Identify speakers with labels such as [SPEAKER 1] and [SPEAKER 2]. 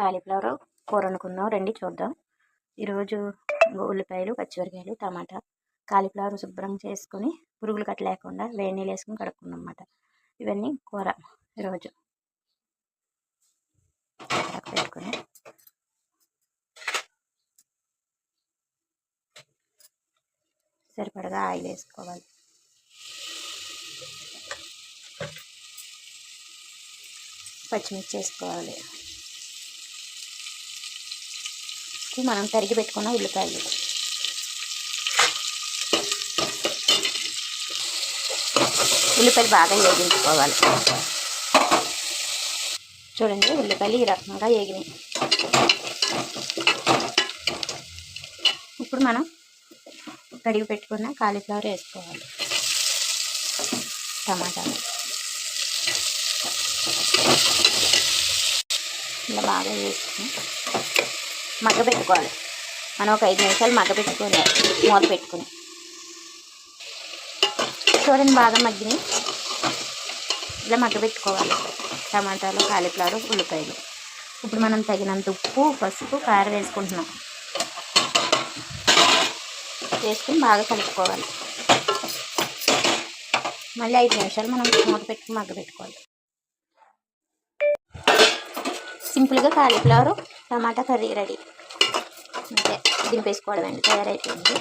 [SPEAKER 1] Cauliflower కూర అనుకుందాం రండి చూద్దాం. ఈరోజు ఉల్లిపాయలు పచ్చిమిరకాయలు టమాటా కాలీఫ్లవర్ శుభ్రం చేసుకొని పురుగులు కట్ట లేకుండా వేడి నీళ్ళు వేసుకుని కడుక్కున్నాం అన్నమాట. ఇవన్నీ కూర ఈరోజు. పెట్టుకుని. సరిపడగా ఆయిల్ వేసుకోవాలి. పచ్చిమిర్చి వేసుకోవాలి. మనం తరిగి పెట్టుకున్న ఉల్లిపాయలు. ఉల్లిపాయలు బాగా వేగించుకోవాలి చూడండి ఉల్లిపాయలు ఈ రకంగా వేగినాయి ఇప్పుడు మనం కడిగి పెట్టుకున్న కాలీఫ్లవర్ వేసుకోవాలి. టమాటాలు. ఇలా బాగా వేసుకుని మగ్గ పెట్టుకోవాలి మనం ఒక ఐదు నిమిషాలు మగ్గ పెట్టుకుని మూత పెట్టుకుని. చూడండి బాగా మగ్గిని. ఇలా మగ్గ పెట్టుకోవాలి టమాటాలు కాలీఫ్లవర్ ఉల్లిపాయలు. ఇప్పుడు మనం తగినంత ఉప్పు పసుపు కారం వేసుకుంటున్నాం. వేసుకుని బాగా కలుపుకోవాలి. మళ్ళీ ఐదు నిమిషాలు మనం మూత పెట్టుకుని మగ్గ పెట్టుకోవాలి సింపుల్గా కాలీఫ్లవర్ టమాటా కర్రీ రెడీ. అంతే దింపేసుకోవడం అండి. తయారైపోయింది.